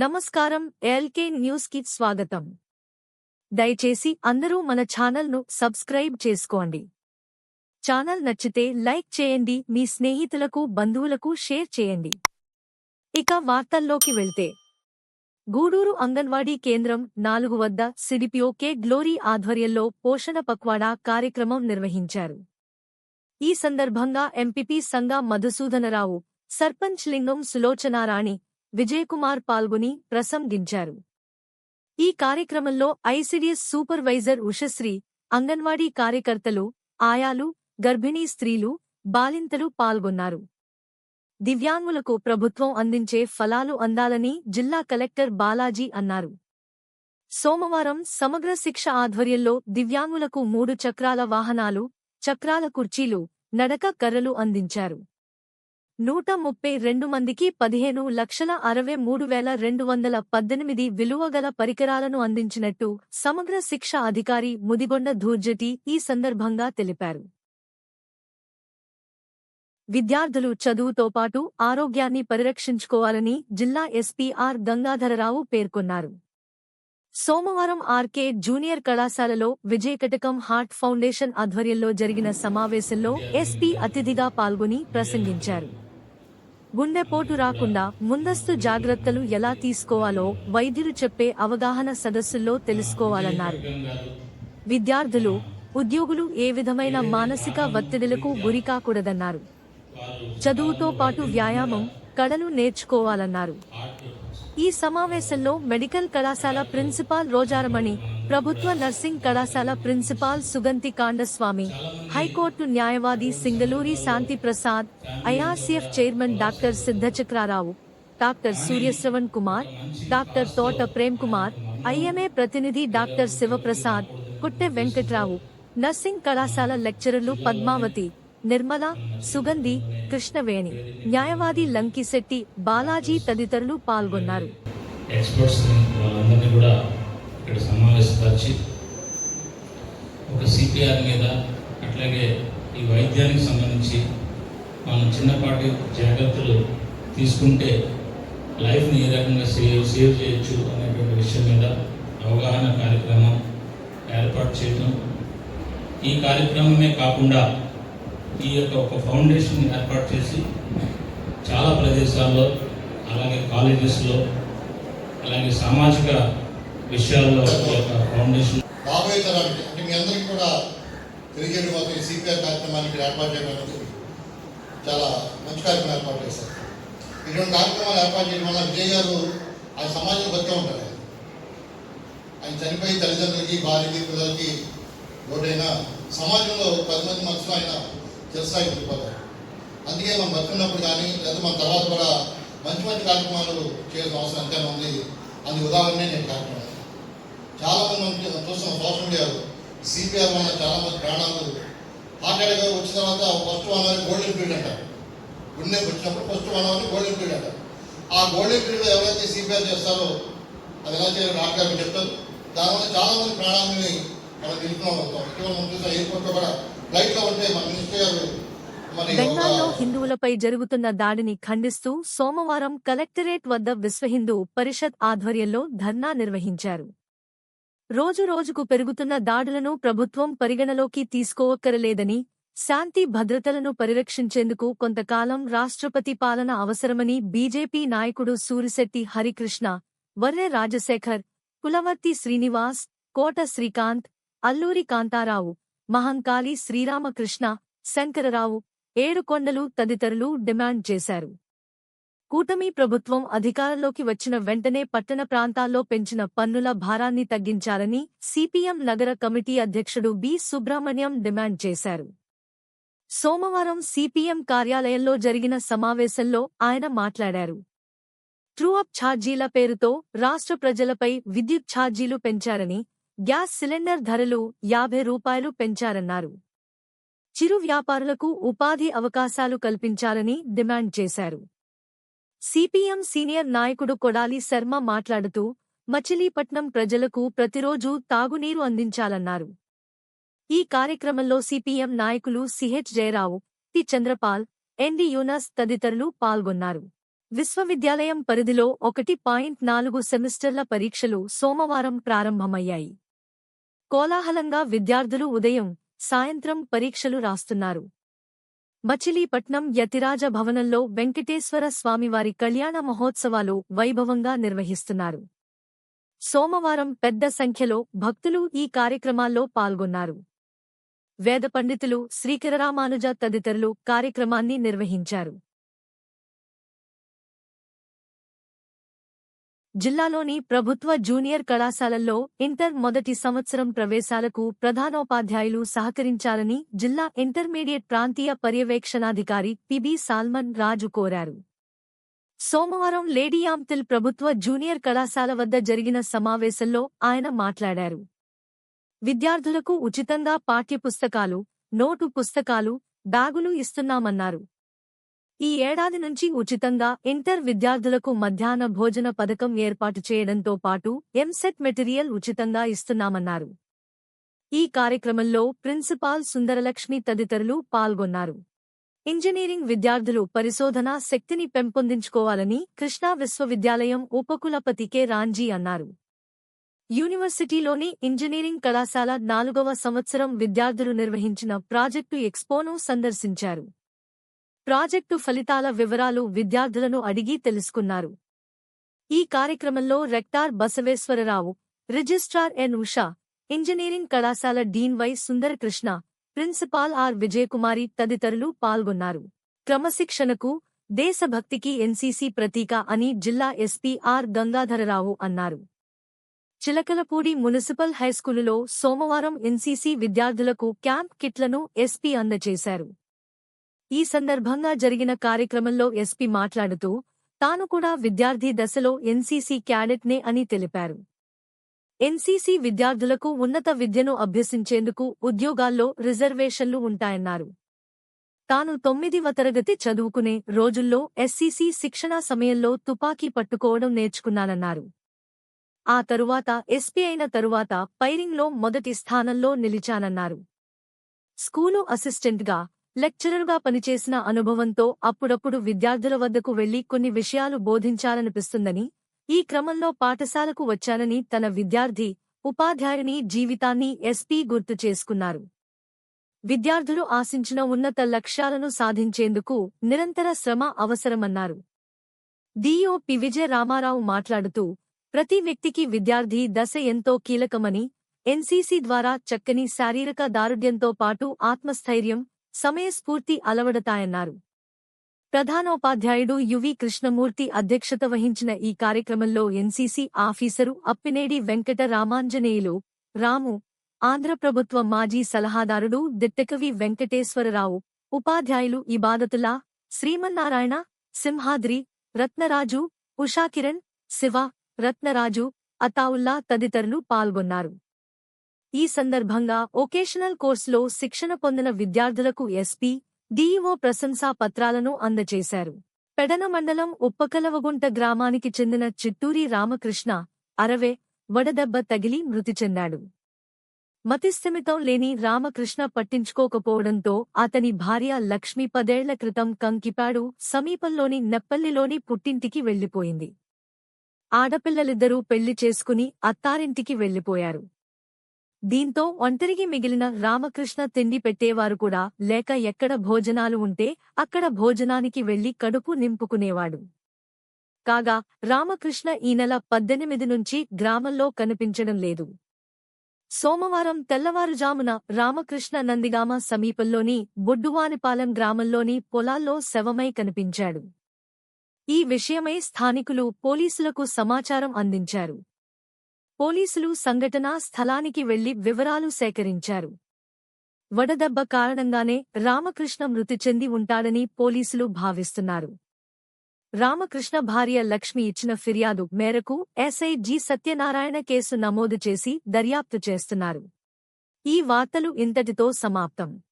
నమస్కారం ఎల్కే న్యూస్కి స్వాగతం. దయచేసి అందరూ మన ఛానల్ను సబ్స్క్రైబ్ చేసుకోండి. ఛానల్ నచ్చితే లైక్ చేయండి మీ స్నేహితులకు బంధువులకు షేర్ చేయండి. ఇక వార్తల్లోకి వెళ్తే. గూడూరు అంగన్వాడీ కేంద్రం నాలుగు వద్ద సిడిపిఓ కె గ్లోరీ ఆధ్వర్యంలో పోషణ పక్వాడా కార్యక్రమం నిర్వహించారు. ఈ సందర్భంగా ఎంపీపీ సంగా మధుసూదనరావు సర్పంచ్ లింగం సులోచనారాణి విజయకుమార్ పాల్గొని ప్రసంగించారు ఈ కార్యక్రమంలో ఐసిడిఎస్ సూపర్వైజర్ ఉషశ్రీ అంగన్వాడీ కార్యకర్తలు ఆయాలు గర్భిణీ స్త్రీలు బాలింతలు పాల్గొన్నారు. దివ్యాంగులకు ప్రభుత్వం అందించే ఫలాలు అందాలని జిల్లా కలెక్టర్ బాలాజీ అన్నారు. సోమవారం సమగ్ర శిక్ష ఆధ్వర్యంలో దివ్యాంగులకు మూడు చక్రాల వాహనాలు చక్రాల కుర్చీలు నడక కర్రలు అందించారు. నూట ముప్పై రెండు మందికి పదిహేను లక్షల అరవై మూడు వేల రెండు వందల పద్దెనిమిది విలువగల పరికరాలను అందించినట్టు సమగ్ర శిక్ష అధికారి ముదిగొండ ధూర్జటి ఈ సందర్భంగా తెలిపారు. విద్యార్థులు చదువుతో పాటు ఆరోగ్యాన్ని పరిరక్షించుకోవాలని జిల్లా ఎస్పీ ఆర్ గంగాధరరావు పేర్కొన్నారు. సోమవారం ఆర్కే జూనియర్ కళాశాలలో విజయకటకం హార్ట్ ఫౌండేషన్ ఆధ్వర్యంలో జరిగిన సమావేశంలో ఎస్పీ అతిథిగా పాల్గొని ప్రసంగించారు. గుండెపోటు రాకుండా ముందస్తు జాగ్రత్తలు ఎలా తీసుకోవాలో వైద్యులు చెప్పే అవగాహన సదస్సుల్లో తెలుసుకోవాలన్నారు. విద్యార్థులు ఉద్యోగులు ఏ విధమైన మానసిక ఒత్తిడిలకు గురికాకూడదన్నారు చదువుతో పాటు వ్యాయామం కళలు నేర్చుకోవాలన్నారు. ఈ సమావేశంలో మెడికల్ కళాశాల ప్రిన్సిపాల్ రోజారమణి ప్రభుత్వ నర్సింగ్ కళాశాల ప్రిన్సిపాల్ సుగంతి కాండస్వామి హైకోర్టు న్యాయవాది Singaluri Shanti Prasad IRCF chairman doctor Siddhachakrarao doctor Suryashravan Kumar doctor Thota Prem Kumar IMA ప్రతినిధి డాక్టర్ శివప్రసాద్ కుట్టె వెంకట్రావు నర్సింగ్ కళాశాల లెక్చరర్లు పద్మావతి నిర్మల సుగంధి కృష్ణవేణి న్యాయవాది లంకిశెట్టి బాలాజీ తదితరులు పాల్గొన్నారు. ఎక్స్పర్ట్స్ కూడా ఇక్కడ సమావేశపరిచి ఒక సిపిఆర్ మీద అట్లాగే ఈ వైద్యానికి సంబంధించి మనం చిన్నపాటి జాగ్రత్తలు తీసుకుంటే లైఫ్ని ఏ రకంగా సేవ్ సేవ్ చేయొచ్చు అనేటువంటి విషయం మీద అవగాహన కార్యక్రమం ఏర్పాటు చేయడం ఈ కార్యక్రమమే కాకుండా ఈ యొక్క ఒక ఫౌండేషన్ ఏర్పాటు చేసి చాలా ప్రదేశాల్లో అలాగే కాలేజెస్లో అలాగే సామాజిక విషయాల్లో ఫౌండేషన్. రాబోయే తరానికి అంటే మీ అందరికీ కూడా తెలియజేయడం కోసం ఈ సిపిఆర్ కార్యక్రమానికి ఏర్పాటు చేయడం చాలా మంచి కార్యక్రమం ఏర్పాటు చేశారు. ఇటువంటి కార్యక్రమాలు ఏర్పాటు చేయడం వల్ల విజయ్ గారు ఆయన సమాజంలో బతికే ఉంటారు. ఆయన. చనిపోయి తల్లిదండ్రులకి భార్యకి పిల్లలకి లోటైనా సమాజంలో పది మంది మనసులో ఆయన చిరస్థాయి ఉండిపోతారు. అందుకే మనం బతుకున్నప్పుడు కానీ లేదా మన తర్వాత కూడా మంచి మంచి కార్యక్రమాలు చేయాల్సిన అవసరం ఎంతైనా ఉంది. అందుకు ఉదాహరణే నేను కార్యక్రమం చాలా మంది మనం చూస్తున్నాం సోషల్ మీడియాలో సిపిఆర్ వల్ల చాలా మంది ప్రాణాలు హార్ట్ అటాక్ వచ్చిన తర్వాత first one hour golden period అంటారు గుండె వచ్చినప్పుడు first one hour golden period అంటారు ఆ గోల్డెన్ పీరియడ్ ఎవరైతే సిపిఆర్ చేస్తారో అది ఎలా చేయాలి డాక్టర్ గారు చెప్తారు. దానివల్ల చాలా మంది ప్రాణాలని మనం నిలుపుతున్నాం అవుతాం ఇటీవల మనం చూసాం ఎయిర్పోర్ట్లో కూడా ఫ్లైట్లో ఉంటే మన మినిస్టర్ గారు బెంగాల్లో హిందువులపై జరుగుతున్న దాడిని ఖండిస్తూ సోమవారం కలెక్టరేట్ వద్ద విశ్వ హిందూ పరిషత్ ఆధ్వర్యంలో ధర్నా నిర్వహించారు. రోజు రోజుకు పెరుగుతున్న దాడులను ప్రభుత్వం పరిగణలోకి తీసుకోవక్కరలేదని శాంతి భద్రతలను పరిరక్షించేందుకు కొంతకాలం రాష్ట్రపతి పాలన అవసరమని బీజేపీ నాయకుడు సూరిశెట్టి హరికృష్ణ వర్రె రాజశేఖర్ కులవర్తి శ్రీనివాస్ కోట శ్రీకాంత్ అల్లూరి కాంతారావు మహంకాళి శ్రీరామకృష్ణ శంకరరావు ఏడుకొండలు తదితరులు డిమాండ్ చేశారు. కూటమి ప్రభుత్వం అధికారంలోకి వచ్చిన వెంటనే పట్టణ ప్రాంతాల్లో పెంచిన పన్నుల భారాన్ని తగ్గించాలని సిపిఎం నగర కమిటీ అధ్యక్షుడు బి. సుబ్రహ్మణ్యం డిమాండ్ చేశారు. సోమవారం సిపిఎం కార్యాలయంలో జరిగిన సమావేశంలో ఆయన మాట్లాడారు. ట్రూఅప్ ఛార్జీల పేరుతో రాష్ట్ర ప్రజలపై విద్యుత్ ఛార్జీలు పెంచారని గ్యాస్ సిలిండర్ ధరలు యాభై రూపాయలు పెంచారన్నారు. చిరు వ్యాపారులకు ఉపాధి అవకాశాలు కల్పించాలని డిమాండ్ చేశారు. సిపిఎం సీనియర్ నాయకుడు కొడాలి శర్మ మాట్లాడుతూ మచిలీపట్నం ప్రజలకు ప్రతిరోజూ తాగునీరు అందించాలన్నారు. ఈ కార్యక్రమంలో సిపిఎం నాయకులు CH Jayarao T Chandrapal ND Yunus తదితరులు పాల్గొన్నారు. విశ్వవిద్యాలయం పరిధిలో ఒకటి పాయింట్ నాలుగు సెమిస్టర్ల పరీక్షలు సోమవారం ప్రారంభమయ్యాయి. కోలాహలంగా విద్యార్థులు ఉదయం సాయంత్రం పరీక్షలు రాస్తున్నారు. మచిలీపట్నం యతిరాజ భవనంలో వెంకటేశ్వర స్వామివారి కళ్యాణ మహోత్సవాలు వైభవంగా నిర్వహిస్తున్నారు. సోమవారం పెద్ద సంఖ్యలో భక్తులు ఈ కార్యక్రమాల్లో పాల్గొన్నారు. వేద పండితులు శ్రీకరరామానుజ తదితరులు కార్యక్రమాన్ని నిర్వహించారు. జిల్లాలోని ప్రభుత్వ జూనియర్ కళాశాలల్లో ఇంటర్ మొదటి సంవత్సరం ప్రవేశాలకు ప్రధానోపాధ్యాయులు సహకరించాలని జిల్లా ఇంటర్మీడియట్ ప్రాంతీయ పర్యవేక్షణాధికారి పిబి సాల్మన్ రాజు కోరారు. సోమవారం లేడీయాంతిల్ ప్రభుత్వ జూనియర్ కళాశాల వద్ద జరిగిన సమావేశంలో ఆయన మాట్లాడారు. విద్యార్థులకు ఉచితంగా పాఠ్యపుస్తకాలు నోటు పుస్తకాలు బ్యాగులు ఇస్తున్నామన్నారు. ఈ ఏడాది నుంచి ఉచితంగా ఇంటర్ విద్యార్థులకు మధ్యాహ్న భోజన పథకం ఏర్పాటు చేయడంతో పాటు ఎంసెట్ మెటీరియల్ ఉచితంగా ఇస్తున్నామన్నారు. ఈ కార్యక్రమంలో ప్రిన్సిపాల్ సుందరలక్ష్మి తదితరులు పాల్గొన్నారు. ఇంజనీరింగ్ విద్యార్థులు పరిశోధనా శక్తిని పెంపొందించుకోవాలని కృష్ణా విశ్వవిద్యాలయం ఉపకులపతి కె. రాంజీ అన్నారు. యూనివర్సిటీలోని ఇంజనీరింగ్ కళాశాల నాలుగవ సంవత్సరం విద్యార్థులు నిర్వహించిన ప్రాజెక్టు ఎక్స్పోను సందర్శించారు. ప్రాజెక్టు ఫలితాల వివరాలు విద్యార్థులను అడిగి తెలుసుకున్నారు. ఈ కార్యక్రమంలో rector Basaveswararao registrar N Usha engineering కళాశాల dean Y Sundarakrishna principal R Vijayakumari తదితరులు పాల్గొన్నారు. క్రమశిక్షణకు దేశభక్తికి ఎన్సీసీ ప్రతీక అని జిల్లా ఎస్పీ ఆర్ గంగాధరరావు అన్నారు. చిలకలపూడి మున్సిపల్ హైస్కూలులో సోమవారం ఎన్సీసీ విద్యార్థులకు క్యాంప్ కిట్లను ఎస్పీ అందజేశారు. ఈ సందర్భంగా జరిగిన కార్యక్రమంలో ఎస్పీ మాట్లాడుతూ తాను కూడా విద్యార్థి దశలో ఎన్సీసీ క్యాడెట్నే అని తెలిపారు. ఎన్సీసీ విద్యార్థులకు ఉన్నత విద్యను అభ్యసించేందుకు ఉద్యోగాల్లో రిజర్వేషన్లు ఉంటాయన్నారు. తాను తొమ్మిదివ తరగతి చదువుకునే రోజుల్లో ఎస్సీసీ శిక్షణా సమయంలో తుపాకీ పట్టుకోవడం నేర్చుకున్నానన్నారు. ఆ తరువాత ఎస్పీ అయిన తరువాత పైరింగ్లో మొదటి స్థానంలో నిలిచానన్నారు. స్కూలు అసిస్టెంట్గా లెక్చరర్గా పనిచేసిన అనుభవంతో అప్పుడప్పుడు విద్యార్థుల వద్దకు వెళ్ళి కొన్ని విషయాలు బోధించాలనిపిస్తుందని ఈ క్రమంలో పాఠశాలకు వచ్చానని తన విద్యార్థి ఉపాధ్యాయుని జీవితాన్ని ఎస్పీ గుర్తు చేసుకున్నారు. విద్యార్థులు ఆశించిన ఉన్నత లక్ష్యాలను సాధించేందుకు నిరంతర శ్రమ అవసరమన్నారు. డిఓపి విజయ రామారావు మాట్లాడుతూ ప్రతి వ్యక్తికి విద్యార్థి దశ ఎంతో కీలకమని ఎన్సీసీ ద్వారా చక్కని శారీరక దారుఢ్యంతో పాటు ఆత్మస్థైర్యం సమయస్ఫూర్తి అలవడతాయన్నారు. ప్రధానోపాధ్యాయుడు యువి కృష్ణమూర్తి అధ్యక్షత వహించిన ఈ కార్యక్రమంలో ఎన్సీసీ ఆఫీసరు అప్పినేడి వెంకట రామాంజనేయులు రాము ఆంధ్రప్రభుత్వ మాజీ సలహాదారుడు దిట్టకవి వెంకటేశ్వరరావు ఉపాధ్యాయులు ఇబాదతులా శ్రీమన్నారాయణ సింహాద్రి రత్నరాజు ఉషాకిరణ్ శివ రత్నరాజు అతావుల్లా తదితరులు పాల్గొన్నారు. ఈ సందర్భంగా ఒకేషనల్ కోర్సులో శిక్షణ పొందిన విద్యార్థులకు ఎస్పీ డీఈఓ ప్రశంసా పత్రాలను అందజేశారు పెడన మండలం ఉప్పకలవగుంట గ్రామానికి చెందిన చిట్టూరి రామకృష్ణ అరవే వడదెబ్బ తగిలి మృతి చెందాడు. మతిస్థిమితం లేని రామకృష్ణ పట్టించుకోకపోవడంతో అతని భార్య లక్ష్మి పదేళ్ళ క్రితం కంకిపాడు సమీపంలోని నెప్పల్లిలోని పుట్టింటికి వెళ్ళిపోయింది ఆడపిల్లలిద్దరూ పెళ్ళి చేసుకుని అత్తారింటికి వెళ్ళిపోయారు దీంతో ఒంటరిగి మిగిలిన రామకృష్ణ తిండి పెట్టేవారు కూడా లేక ఎక్కడ భోజనాలు ఉంటే అక్కడ భోజనానికి వెళ్ళి కడుపు నింపుకునేవాడు. కాగా రామకృష్ణ ఈ నెల పద్దెనిమిది నుంచి గ్రామంలో కనిపించడం లేదు. సోమవారం తెల్లవారుజామున రామకృష్ణ నందిగామ సమీపంలోని బొడ్డువానిపాలెం గ్రామంలోని పొలాల్లో శవమై కనిపించాడు. ఈ విషయమై స్థానికులు పోలీసులకు సమాచారం అందించారు. పోలీసులు సంఘటనా స్థలానికి వెళ్ళి వివరాలు సేకరించారు. వడదెబ్బ కారణంగానే రామకృష్ణ మృతి చెంది ఉంటాడని పోలీసులు భావిస్తున్నారు. రామకృష్ణ భార్య లక్ష్మి ఇచ్చిన ఫిర్యాదు మేరకు ఎస్ఐ జి సత్యనారాయణ కేసు నమోదు చేసి దర్యాప్తు చేస్తున్నారు. ఈ వార్తలు ఇంతటితో సమాప్తం.